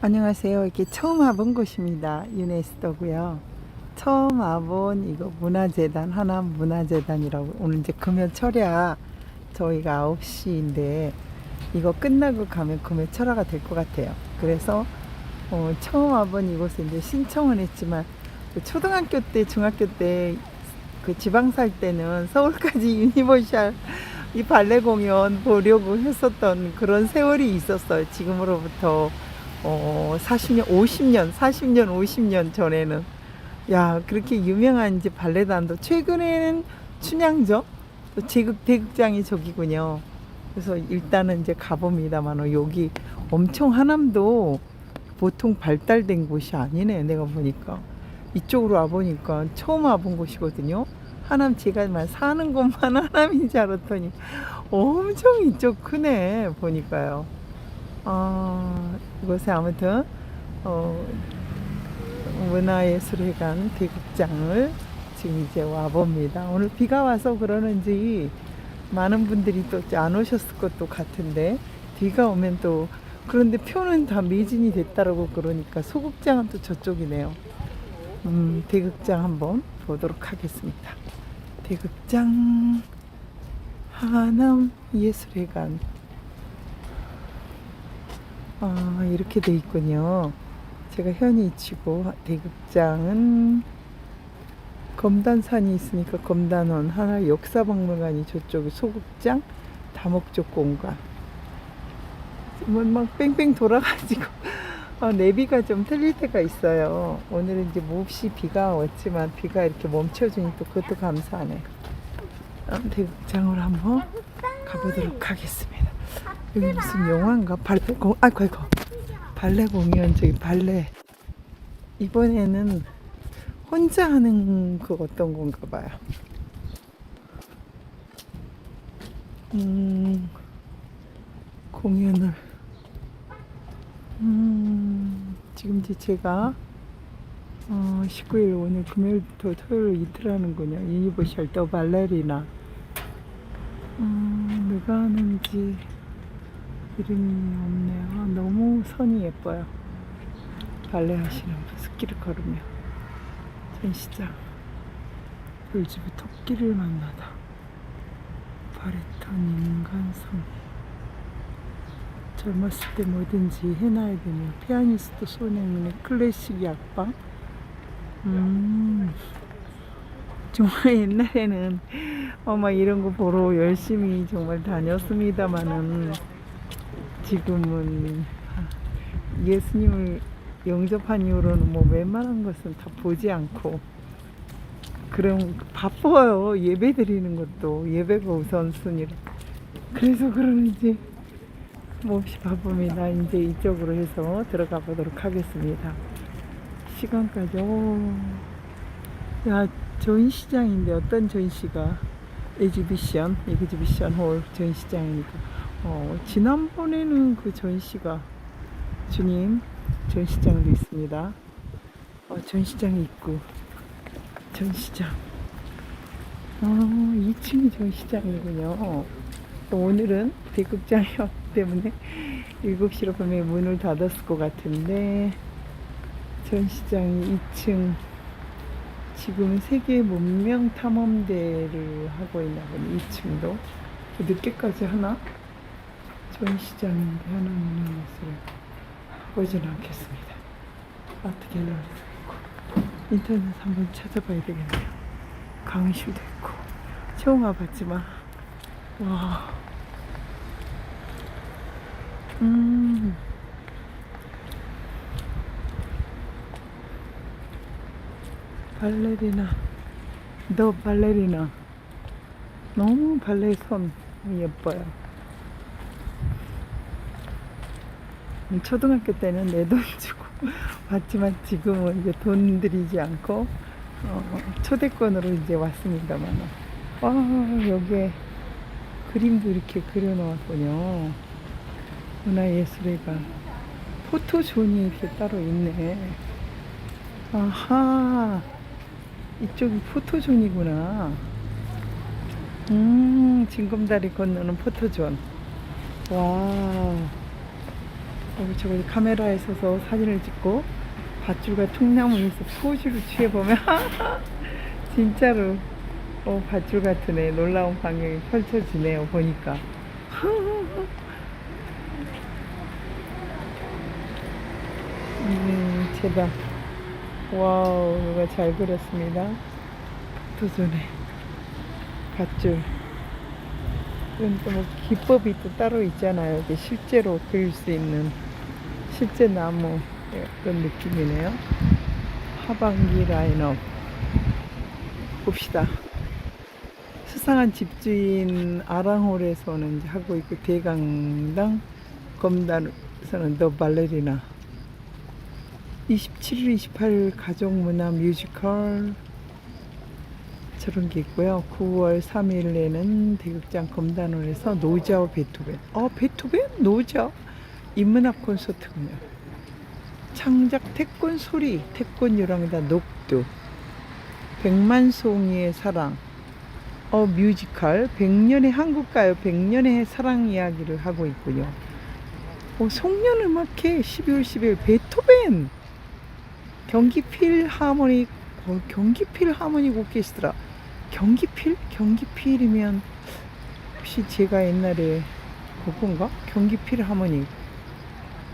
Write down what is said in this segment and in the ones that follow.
안녕하세요. 이렇게 처음 와본 곳입니다. 유네스토고요. 처음 와본 이거 문화재단 하남 문화재단이라고 오늘 이제 금요 철야 저희가 9시인데 이거 끝나고 가면 금요 철야가 될 것 같아요. 그래서 어, 처음 와본 이곳에 이제 신청을 했지만 그 초등학교 때 중학교 때 그 지방 살 때는 서울까지 유니버셜 이 발레 공연 보려고 했었던 그런 세월이 있었어요. 지금으로부터 어, 40년, 50년, 40년, 50년 전에는. 야, 그렇게 유명한 이제 발레단도 최근에는 춘향전, 또 제극, 대극장이 저기군요. 그래서 일단은 이제 가봅니다만, 여기 엄청 하남도 보통 발달된 곳이 아니네, 내가 보니까. 이쪽으로 와 보니까 처음 와본 곳이거든요. 하남 제가 말 사는 곳만 하남인 줄 알았더니 엄청 이쪽 크네, 보니까요. 아, 이곳에 아무튼 어, 문화예술회관 대극장을 지금 이제 와봅니다. 오늘 비가 와서 그러는지 많은 분들이 또 안 오셨을 것도 같은데 비가 오면 또 그런데 표는 다 매진이 됐다라고 그러니까 소극장은 또 저쪽이네요. 음, 대극장 한번 보도록 하겠습니다. 대극장 하남 예술회관 아, 이렇게 돼 있군요. 제가 현이 이치고 대극장은 검단산이 있으니까 검단원 하나 역사박물관이 저쪽에 소극장 다목적 공간 뭐막 뺑뺑 돌아가지고 아, 내비가 좀 틀릴 때가 있어요. 오늘은 이제 몹시 비가 왔지만 비가 이렇게 멈춰주니 또 그것도 감사하네. 아, 대극장으로 한번 가보도록 하겠습니다. 여기 무슨 영화인가? 발레 공, 아이고, 아이고. 발레 공연, 저기 발레. 이번에는 혼자 하는 그 어떤 건가 봐요. 음, 공연을. 음, 지금 이제 제가 어, 19일 오늘 금요일부터 토요일 이틀 하는군요. 유니버셜 더 발레리나. 음, 누가 하는지 이름이 없네요. 아, 너무 선이 예뻐요. 발레 하시는 분, 숲길을 걸으며. 전시장. 울지부 토끼를 만나다. 바리톤 인간성. 젊었을 때 뭐든지 해놔야 되며. 피아니스트 손흥민의 클래식 약방. 음. 정말 옛날에는 어막 이런 거 보러 열심히 정말 다녔습니다마는 지금은 예수님을 영접한 이후로는 뭐 웬만한 것은 다 보지 않고 그럼 바빠요. 예배 드리는 것도. 예배가 우선순위로 그래서 그러는지 몹시 바쁩니다 이제 이쪽으로 해서 들어가 보도록 하겠습니다. 시간까지 오. 야 전시장인데 어떤 전시가? 에지비션 에지비션 홀 전시장이니까. 어, 지난번에는 그 전시가 주님 전시장도 있습니다. 어, 전시장이 있고 전시장. 어, 2층이 전시장이군요. 또 오늘은 대극장이었기 때문에 7시로 분명히 문을 닫았을 것 같은데 전시장이 2층 지금 세계 문명 탐험대를 하고 있나 보네 2층도 늦게까지 하나? 전시장인데 하나는 것을 보진 않겠습니다. 아트 갤러리도 있고 인터넷 한번 찾아봐야 되겠네요. 강의실도 있고 처음 와봤지만 와 음. 발레리나 더 발레리나 너무 발레 손 예뻐요. 음, 초등학교 때는 내 돈 주고 왔지만 지금은 이제 돈 들이지 않고 어, 초대권으로 이제 왔습니다만. 와 여기에 그림도 이렇게 그려놓았군요. 문화예술회관 포토존이 이렇게 따로 있네. 아하 이쪽이 포토존이구나. 음 징검다리 건너는 포토존. 와 여기 저기 카메라에 서서 사진을 찍고 밧줄과 통나무에서 포즈를 취해보면 진짜로 어, 밧줄 같으네 놀라운 광경이 펼쳐지네요 보니까. 음 제발 와우 누가 잘 그렸습니다. 도전에 밧줄. 이건 또뭐 기법이 또 따로 있잖아요. 실제로 그릴 수 있는 실제 나무 그런 느낌이네요. 하반기 라인업. 봅시다. 수상한 집주인 아랑홀에서는 하고 있고 대강당 검단에서는 더 발레리나. 27일 28일 가족문화 뮤지컬 저런 게 있고요. 9월 3일에는 대극장 검단홀에서 노자와 베토벤. 어 베토벤? 노자? 인문학 콘서트군요. 창작 태권 소리 태권 유랑이다 녹두. 백만송이의 사랑. 어 뮤지컬. 백년의 한국가요. 백년의 사랑 이야기를 하고 있군요. 어, 송년음악회 12월 10일 베토벤. 경기 필하모닉 어, 경기 필하모닉 오케스트라. 경기 필? 경기 필이면 혹시 제가 옛날에 그건가? 경기 필하모닉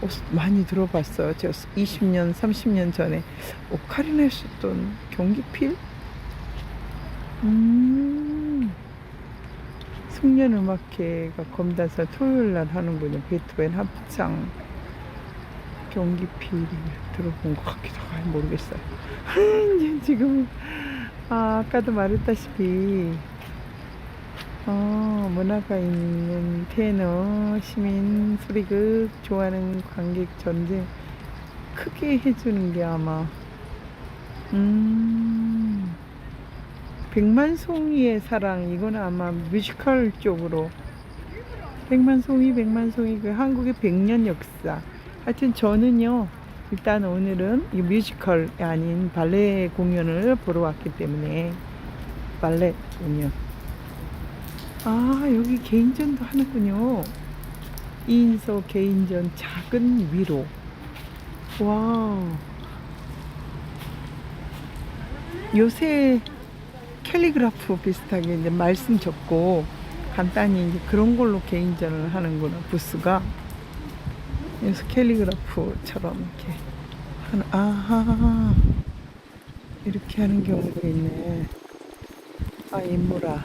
어, 많이 들어봤어요. 제가 20년, 30년 전에 오카리나 했었던 경기필? 음, 숙련음악회가 검단사 토요일 날 하는군요. 베토벤 합창 경기필이 들어본 것 같기도 하고 모르겠어요. 지금 아, 아까도 말했다시피 어, 문화가 있는 테너, 시민, 소리극, 좋아하는 관객 전쟁 크게 해주는 게 아마 음 백만송이의 사랑 이거는 아마 뮤지컬 쪽으로. 백만송이 백만송이 그 한국의 백년 역사. 하여튼 저는요 일단 오늘은 이 뮤지컬이 아닌 발레 공연을 보러 왔기 때문에 발레 공연 아, 여기 개인전도 하는군요. 2인석 개인전 작은 위로. 와우. 요새 캘리그라프 비슷하게 이제 말씀 적고 간단히 이제 그런 걸로 개인전을 하는구나, 부스가. 그래서 캘리그라프처럼 이렇게 하는, 아하. 이렇게 하는 경우도 있네. 아, 인무라.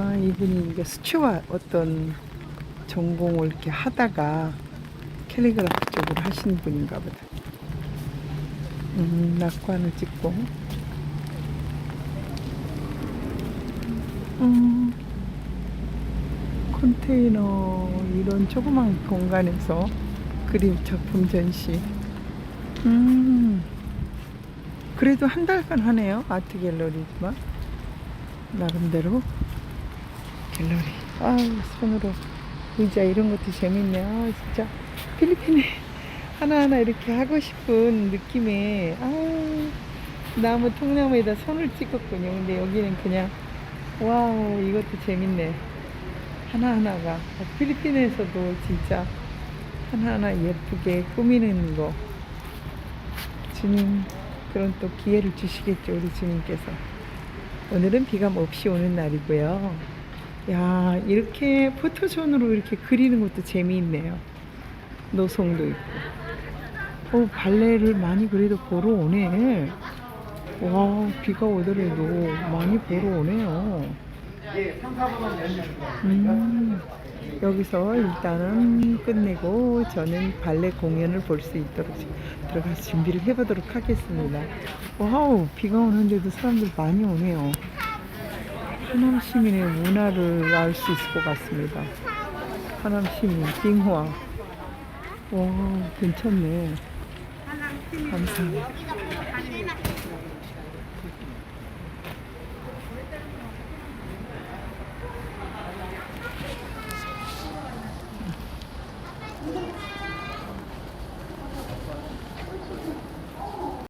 아, 이분이 이게 수채화 어떤 전공을 이렇게 하다가 캘리그라프 쪽으로 하시는 분인가 보다. 음, 낙관을 찍고. 음, 컨테이너 이런 조그만 공간에서 그림 작품 전시. 음, 그래도 한 달간 하네요. 아트 갤러리지만. 나름대로. 갤러리. 아 손으로 의자 이런 것도 재밌네. 아 진짜 필리핀에 하나하나 이렇게 하고 싶은 느낌에 아 나무 통나무에다 손을 찍었군요. 근데 여기는 그냥 와우 이것도 재밌네. 하나하나가 아, 필리핀에서도 진짜 하나하나 예쁘게 꾸미는 거 주님 그런 또 기회를 주시겠죠 우리 주님께서 오늘은 비가 없이 오는 날이고요. 야, 이렇게 포토존으로 이렇게 그리는 것도 재미있네요. 노송도 있고. 어, 발레를 많이 그래도 보러 오네. 와, 비가 오더라도 많이 보러 오네요. 음, 여기서 일단은 끝내고 저는 발레 공연을 볼 수 있도록 들어가서 준비를 해보도록 하겠습니다. 와우, 비가 오는데도 사람들 많이 오네요. 하남 시민의 문화를 알 수 있을 것 같습니다. 하남 시민, 빙화. 와, 괜찮네. 감사합니다.